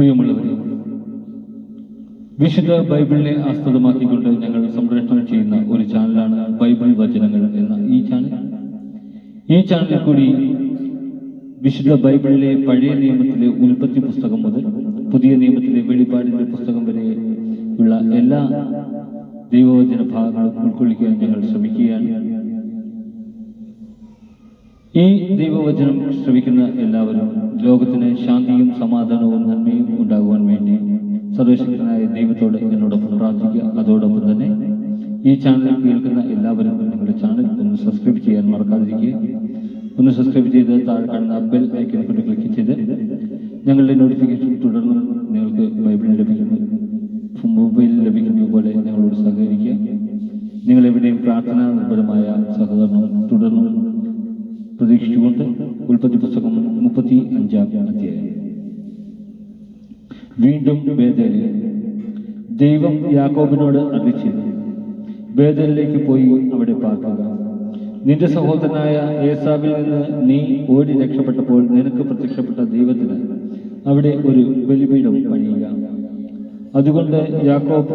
പ്രിയമുള്ളവരെ വിശുദ്ധ ബൈബിളിനെ ആസ്പദമാക്കിക്കൊണ്ട് ഞങ്ങൾ സംപ്രേഷണം ചെയ്യുന്ന ഒരു ചാനലാണ് ബൈബിൾ വചനങ്ങൾ എന്ന ഈ ചാനൽ. ഈ ചാനലിൽ കൂടി വിശുദ്ധ ബൈബിളിലെ പഴയ നിയമത്തിലെ ഉൽപ്പത്തി പുസ്തകം മുതൽ പുതിയ നിയമത്തിലെ വെളിപാടിന്റെ പുസ്തകം വരെ ഉള്ള എല്ലാ ദൈവവചന ഭാഗങ്ങളും ഉൾക്കൊള്ളിക്കാൻ ഞങ്ങൾ ശ്രമിക്കുകയാണ്. ഈ ദൈവവചനം ശ്രമിക്കുന്ന എല്ലാവരും ലോകത്തിന് ശാന്തിയും സമാധാനവും നന്മയും ഉണ്ടാകുവാൻ വേണ്ടി സർവശക്തനായ ദൈവത്തോട് എന്നോടൊപ്പം പ്രാർത്ഥിക്കുക. അതോടൊപ്പം തന്നെ ഈ ചാനൽ കേൾക്കുന്ന എല്ലാവരും നിങ്ങളുടെ ചാനൽ ഒന്ന് സബ്സ്ക്രൈബ് ചെയ്യാൻ മറക്കാതിരിക്കുക. ഒന്ന് സബ്സ്ക്രൈബ് ചെയ്ത് താഴെ കാണുന്ന ബെൽ ഐക്കൺ കൊണ്ട് ക്ലിക്ക് ചെയ്ത് ഞങ്ങളുടെ നോട്ടിഫിക്കേഷൻ തുടർന്ന് മുപ്പത്തി അഞ്ചാം അധ്യായം. വീണ്ടും ബേദലിൽ ദൈവം യാക്കോബിനോട് അറിയിച്ചത് ബേദലിലേക്ക് പോയി അവിടെ പാർക്കുക. നിന്റെ സഹോദരനായ ഏസാബിൽ നിന്ന് നീ ഓടി രക്ഷപ്പെട്ടപ്പോൾ നിനക്ക് പ്രത്യക്ഷപ്പെട്ട ദൈവത്തിന് അവിടെ ഒരു ബലിപീഠം പണിയുക. അതുകൊണ്ട് യാക്കോബ്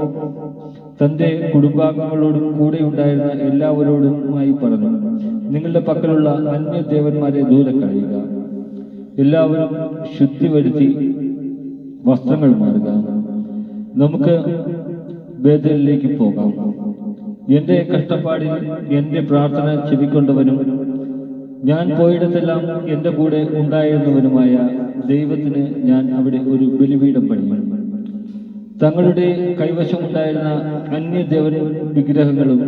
തന്റെ കുടുംബാംഗങ്ങളോടും കൂടെ ഉണ്ടായിരുന്ന എല്ലാവരോടുമായി പറഞ്ഞു നിങ്ങളുടെ പക്കലുള്ള അന്യദേവന്മാരെ ദൂരെ കളയുക. എല്ലാവരും ശുദ്ധി വരുത്തി വസ്ത്രങ്ങൾ മാറുക. നമുക്ക് ബേദലിലേക്ക് പോകാം. എന്റെ കഷ്ടപ്പാടിൽ എന്റെ പ്രാർത്ഥന ചെവിക്കൊണ്ടവനും ഞാൻ പോയിടത്തെല്ലാം എന്റെ കൂടെ ഉണ്ടായിരുന്നവനുമായ ദൈവത്തിന് ഞാൻ അവിടെ ഒരു ബലിപീഠം പണിയും. തങ്ങളുടെ കൈവശമുണ്ടായിരുന്ന അന്യദേവൻ വിഗ്രഹങ്ങളും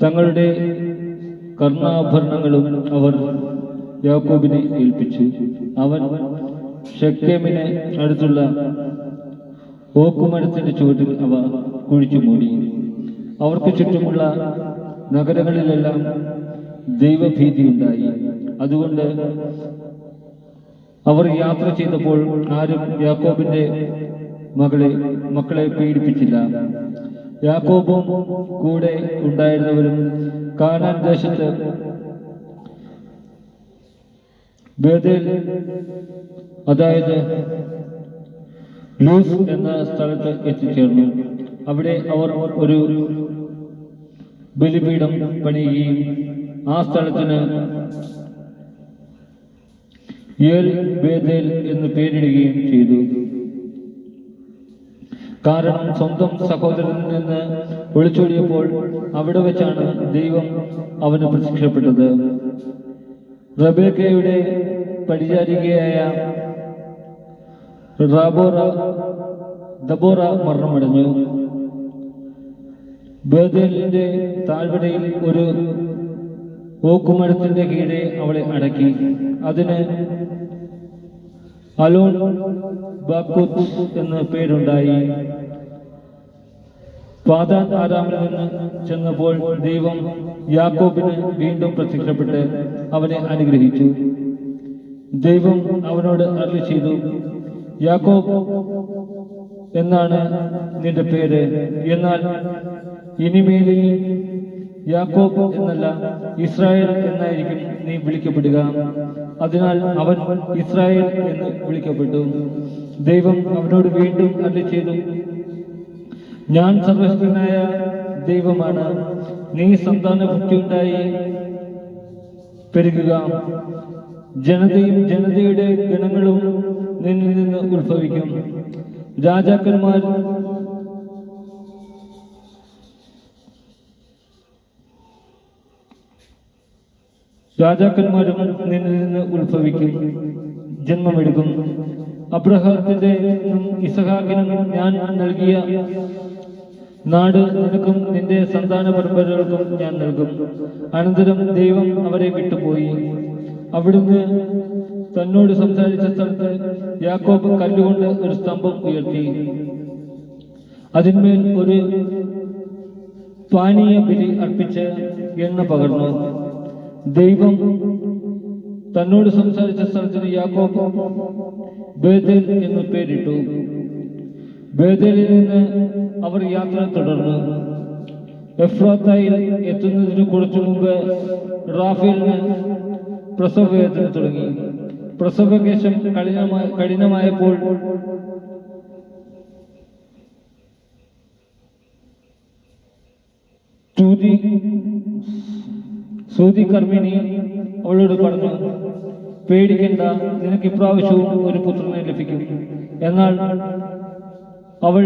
തങ്ങളുടെ കർണാഭരണങ്ങളും അവർ യാക്കോബിനെ ഏൽപ്പിച്ചു. അവൻ ഷെക്കേമിനെ അടുത്തുള്ള ഓക്കുമരത്തിന്റെ ചുവട്ടിൽ അവ കുഴിച്ചു മൂടി. അവർക്ക് ചുറ്റുമുള്ള നഗരങ്ങളിലെല്ലാം ദൈവഭീതി ഉണ്ടായി. അതുകൊണ്ട് അവർ യാത്ര ചെയ്തപ്പോൾ ആരും യാക്കോബിന്റെ മകളെ മക്കളെ പീഡിപ്പിച്ചില്ല. യാക്കോബും കൂടെ ഉണ്ടായിരുന്നവരും കാനാൻ ദേശത്ത് ബേദേൽ അതായത് ലൂസ് എന്ന സ്ഥലത്ത് എത്തിച്ചേർന്നു. അവിടെ അവർ ഒരു ബലിപീഠം പണിയുകയും ആ സ്ഥലത്തിന് ഏൽ ബേദേൽ എന്ന് പേരിടുകയും ചെയ്തു. കാരണം സ്വന്തം സഹോദരനിൽ നിന്ന് ഒളിച്ചോടിയപ്പോൾ അവിടെ വെച്ചാണ് ദൈവം അവന് പ്രത്യക്ഷപ്പെട്ടത്. റബേക്കയുടെ പരിചാരികയായ റാബോറ ദബോറ മരണമടഞ്ഞു. ബേദലിന്റെ താഴ്വരയിൽ ഒരു ഓക്കുമരത്തിന്റെ കീഴെ അവളെ അടക്കി. അതിന് അലോൺ ബാക്കൂത്ത് എന്ന് പേരുണ്ടായി. പാതാൻ ആരാമിൽ നിന്ന് ചെന്നപ്പോൾ ദൈവം യാക്കോബിന് വീണ്ടും പ്രത്യക്ഷപ്പെട്ട് അവനെ അനുഗ്രഹിച്ചു. ദൈവം അവനോട് അറിവ് ചെയ്തു യാക്കോബ് എന്നാണ് നിന്റെ പേര്? എന്നാൽ ഇനിമേലിൽ യാക്കോബ് എന്നല്ല ഇസ്രായേൽ എന്നായിരിക്കും നീ വിളിക്കപ്പെടുക. അതിനാൽ അവൻ ഇസ്രായേൽ എന്ന് വിളിക്കപ്പെട്ടു. ദൈവം അവനോട് വീണ്ടും അല്ല ചെയ്തു ഞാൻ സർവശക്തനായ ദൈവമാണ്. നീ സന്താന ഭക്തിയുണ്ടായി പെരുകുക. ജനതയും ജനതയുടെ ഗണങ്ങളും നിന്നിൽ നിന്ന് ഉത്ഭവിക്കും. രാജാക്കന്മാർ രാജാക്കന്മാരും നിന്നിൽ നിന്ന് ഉത്ഭവിക്കും ജന്മമെടുക്കും. അബ്രഹാത്തിന്റെ ഇസഹാക്കിനും ഞാൻ നൽകിയ നാട് നിനക്കും നിന്റെ സന്താന പരമ്പരകൾക്കും ഞാൻ നൽകും. അനന്തരം ദൈവം അവരെ വിട്ടുപോയി. അവിടുന്ന് തന്നോട് സംസാരിച്ച സ്ഥലത്ത് യാക്കോബ് കല്ലുകൊണ്ട് ഒരു സ്തംഭം ഉയർത്തി. അതിന്മേൽ ഒരു പാനീയ ബലി അർപ്പിച്ച് എണ്ണ പകർന്നു. ദൈവം തന്നോട് സംസാരിച്ച സ്ഥലത്തിന് യാക്കോബ് എന്ന് പേരിട്ടു. ബേദലിൽ നിന്ന് അവർ യാത്ര തുടർന്നു. എഫ്രാത്തായിൽ എത്തുന്നതിന് കുറച്ചു മുമ്പ് റാഫേലിന് പ്രസവവേദന തുടങ്ങി. പ്രസവകേശം കഠിനമായ കഠിനമായപ്പോൾ സൂതി സൂതി കർമ്മിണി അവളോട് പറഞ്ഞു പേടിക്കേണ്ട നിനക്ക് ഇപ്രാവശ്യവും ഒരു പുത്രനെ ലഭിക്കും. എന്നാൽ അവൾ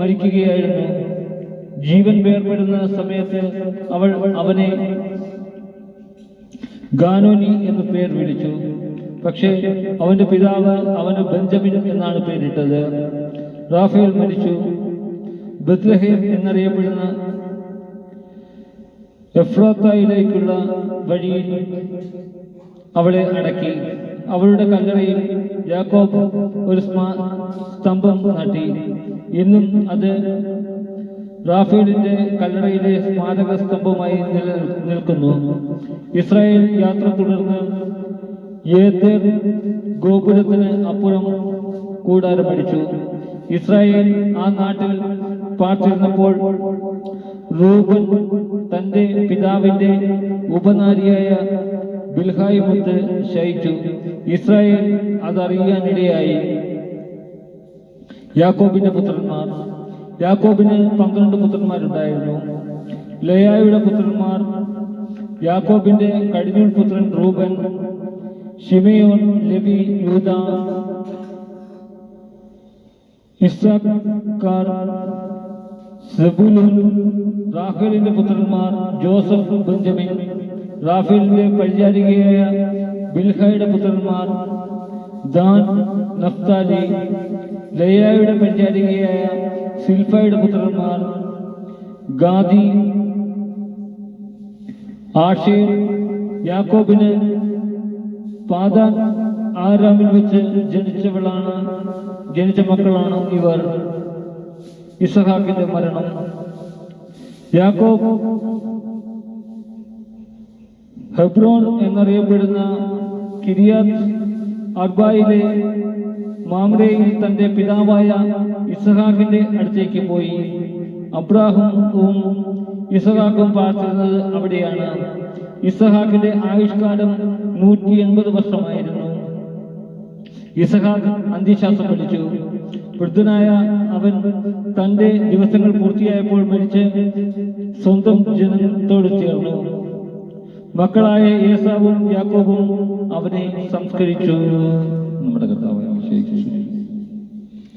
മരിക്കുകയായിരുന്നു. ജീവൻ വേർപെടുന്ന സമയത്ത് അവൾ അവനെ ഗാനോനി എന്ന് പേർ വിളിച്ചു. പക്ഷേ അവന്റെ പിതാവ് അവന് ബെഞ്ചമിൻ എന്നാണ് പേരിട്ടത്. റാഫേൽ മരിച്ചു. ബത്ലഹേം എന്നറിയപ്പെടുന്ന എഫ്രാത്തായിലേക്കുള്ള വഴിയിൽ അവളെ അടക്കി. അവളുടെ കല്ലറയിൽ യാക്കോബ് ഒരു സ്തംഭം നട്ടി. ഇന്നും അത് റാഫേലിന്റെ കല്ലറയിലെ സ്മാരക സ്തംഭമായി നിൽക്കുന്നു. ഇസ്രായേൽ യാത്ര തുടർന്ന് ഏതേർ ഗോപുരത്തിന് അപ്പുറം കൂടാരം പിടിച്ചു. ഇസ്രായേൽ ആ നാട്ടിൽ പാർത്തിരുന്നപ്പോൾ തന്റെ പിതാവിന്റെ ഉപനാരിയായ ബിൽഹായി മുത്ത് ശയിച്ചു. ഇസ്രായേൽ അതറിയാനിടയായി. യാക്കോബിന്റെ പുത്രന്മാർ യാക്കോബിന് പന്ത്രണ്ട് പുത്രന്മാരുണ്ടായിരുന്നു. ലയായുടെ പുത്രന്മാർ യാക്കോബിന്റെ കടിഞ്ഞൂൽ പുത്രൻ റൂബൻ ഷിമയോൻ യൂദ ഇസ്സാക്കാർ സെബുലൂൻ റാഫേലിന്റെ പുത്രന്മാർ ജോസഫ് ബെഞ്ചമിൻ റാഫേലിന്റെ പരിചാരികയായ ബിൽഹയുടെ പുത്രന്മാർ ദാൻ നഫ്താലി ലയായുടെ പരിചാരികയായ സിൽഫയുടെ പുത്രന്മാർ ഗാദി ആഷേ യാക്കോബിന് പാതാൻ ആരാമിൽ വെച്ച് ജനിച്ചവളാണ് ജനിച്ച മക്കളാണ് ഇവർ. ഇസഹാക്കിന്റെ മരണം. യാക്കോബ് ഹെബ്രോൺ എന്നറിയപ്പെടുന്ന കിരിയാത് അർബായിലെ മാമ്രയിൽ തന്റെ പിതാവായ ഇസഹാക്കിന്റെ അടുത്തേക്ക് പോയി. അബ്രാഹും ഇസഹാക്കും പാർത്തിരുന്നത് അവിടെയാണ്. ഇസഹാക്കിന്റെ ആയുഷ്കാലം നൂറ്റി എൺപത് വർഷമായിരുന്നു. ഇസഹാക്ക് അന്ത്യശ്വാസം പഠിച്ചു. വൃദ്ധനായ അവൻ തന്റെ ദിവസങ്ങൾ പൂർത്തിയായപ്പോൾ മരിച്ച് സ്വന്തം ജനത്തോട് ചേർന്നു. മക്കളായ യേസാവും യാക്കോബും അവനെ സംസ്കരിച്ചു. നമ്മുടെ കർത്താവ്